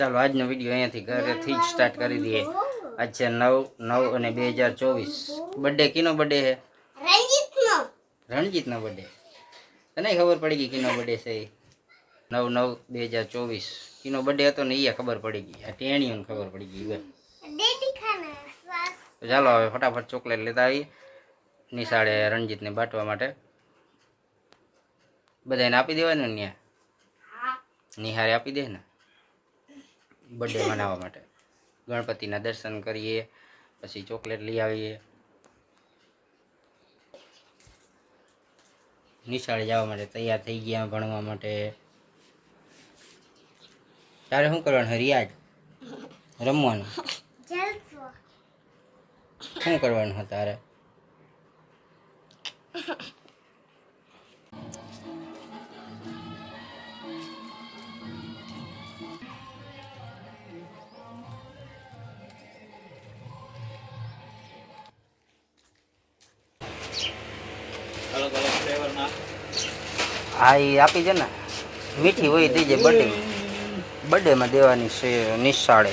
ચાલો આજનો વીડિયો અહીંયાથી ઘરેથી જ સ્ટાર્ટ કરી દઈએ. આજ છે નવ નવ અને બે હજાર ચોવીસ. બર્થડે કિનો બર્થડે છે? રંજીતનો રણજીતનો બર્થડે તને ખબર પડી ગઈ કિનો બર્થડે છે એ? નવ નવ બે હજાર ચોવીસ. કિનો બર્થડે હતો ને એ ખબર પડી ગઈ. આ ટેણીઓને ખબર પડી ગઈ બસ. ડેડી ખાના શ્વાસ. તો ચાલો હવે ફટાફટ ચોકલેટ લેતા આવીએ. નિશાળે રણજીતને બાંટવા માટે. બધાને આપી દેવાનું ને હા. નિહારે આપી દે ને? બર્થડે મનાવવા માટે. ગણપતિના દર્શન કરીએ પછી ચોકલેટ લઈ આવીએ. નિશાળે જવા માટે તૈયાર થઈ ગયા ભણવા માટે. તારે શું કરવાનું રિયાજ રમવાનું? શું કરવાનું તારે? હા એ આપી છે ને મીઠી હોય દેજે બર્થડે બર્થડેમાં દેવાની છે નિશાળે.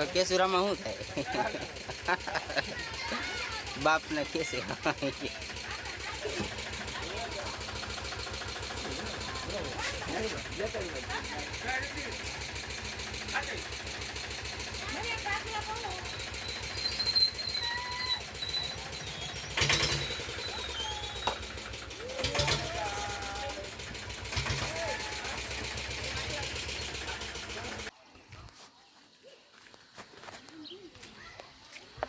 તો કેસુરામાં શું થાય? બાપને કેસુરામાં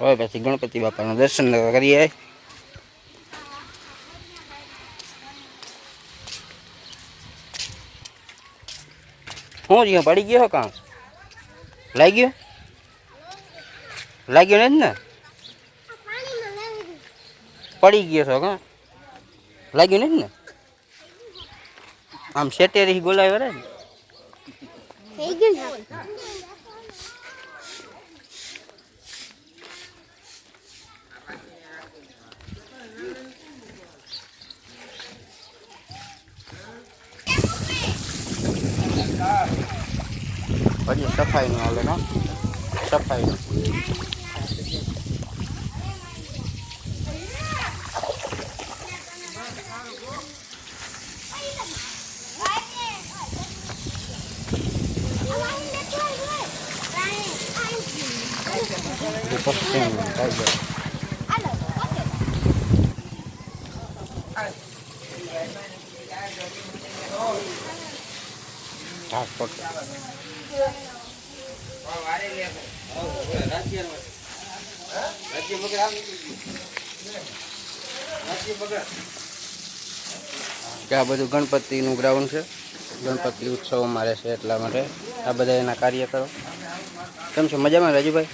હવે પછી ગણપતિ બાપાના દર્શન કરીએ. હું જ્યાં પડી ગયો કામ લાગ્યો? લાગ્યો નહીં ને? પડી ગયો છો કાં? લાગ્યું જ ને? આમ શેટેરી બોલાવે રે ને? ને હજી સફાઈનું હાલે કા સફાઈનું પશ્ચિમ ટાઈગર રાજકોટ કે આ બધું ગણપતિનું ગ્રાઉન્ડ છે. ગણપતિ ઉત્સવ મારે છે એટલા માટે. આ બધા એના કાર્ય કરો કેમ છો? મજામાં રાજુભાઈ?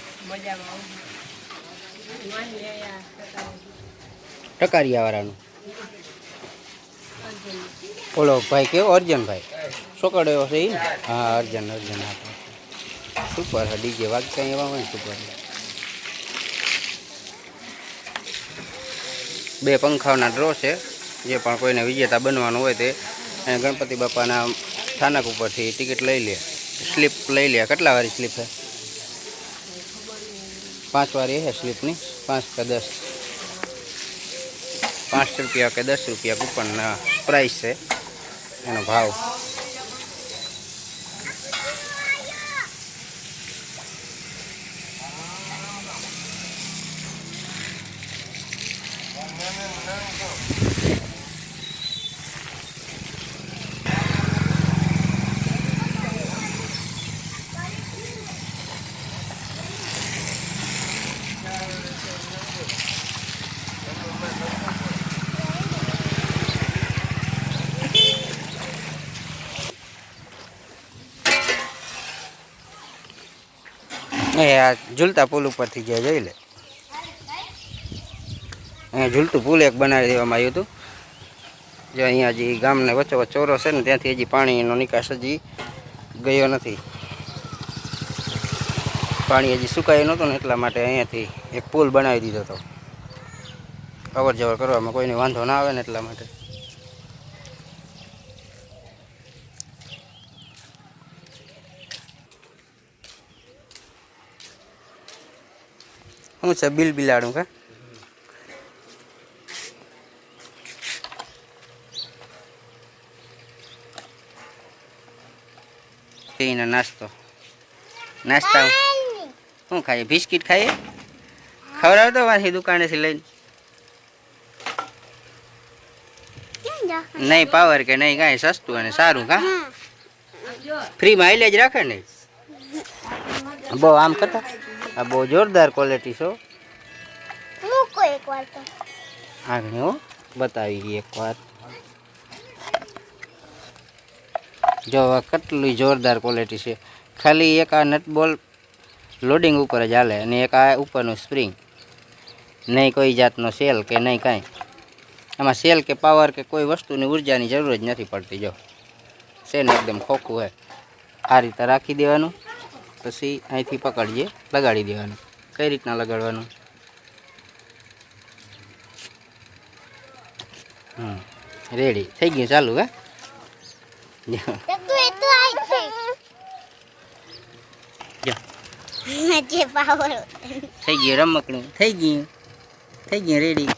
ટકારિયાવાળાનું ઓલો ભાઈ કેવો? અર્જનભાઈ. છોકરો એવો છે હા, અર્જન અર્જન આપણે સુપર હા ડીજે વાગતા એવા હોય સુપર. બે પંખાઓના ડ્રો છે, જે પણ કોઈને વિજેતા બનવાનું હોય તે ગણપતિ બાપાના સ્થાનક ઉપરથી ટિકિટ લઈ લે. સ્લીપ લઈ લે. કેટલા વાળી સ્લીપ છે? પાંચ વાળી છે સ્લીપની? પાંચ કે દસ? પાંચ રૂપિયા કે દસ રૂપિયા કૂપનના પ્રાઇસ છે. એનો ભાવ એ આ ઝૂલતા પુલ ઉપરથી જે જોઈ લે. અહીંયા ઝૂલતું પુલ એક બનાવી દેવામાં આવ્યું હતું. જે અહીંયા હજી ગામને વચ્ચોવચ્ચ ચોરો છે ને, ત્યાંથી હજી પાણીનો નિકાસ હજી ગયો નથી. પાણી હજી સુકાયું નહોતું ને, એટલા માટે અહીંયાથી એક પુલ બનાવી દીધો હતો. અવર જવર કરવામાં કોઈને વાંધો ના આવે ને, એટલા માટે. શું છે બિલ બિલાડું કા? પીને નાસ્તો. નાસ્તા શું ખાઈએ? બિસ્કિટ ખાઈએ? ખવડાવતો મારી દુકાનેથી લઈને. નહીં પાવર કે નહીં કાંઈ સસ્તું અને સારું કા? ફ્રીમાં આઈલે જ રાખે ને? બહુ આમ કરતા? આ બહુ જોરદાર ક્વોલિટી છો મૂકો એક વાર તો. આગળ હો બતાવી એક વાર જો આ કેટલી જોરદાર ક્વોલિટી છે. ખાલી એક આ નટબોલ લોડિંગ ઉપર જ હાલે અને એક આ ઉપરનું સ્પ્રિંગ નહીં કોઈ જાતનો સેલ કે નહીં કાંઈ. એમાં સેલ કે પાવર કે કોઈ વસ્તુની ઉર્જાની જરૂર જ નથી પડતી જો. છે ને એકદમ ખોખું હોય આ રીતે રાખી દેવાનું. પછી અહીંથી પકડીએ લગાડી દેવાનું. કઈ રીતના લગાડવાનું? હમ રેડી થઈ ગયું ચાલુ હે? થઈ ગયું રમકડું. થઈ ગયું. થઈ ગયું રેડી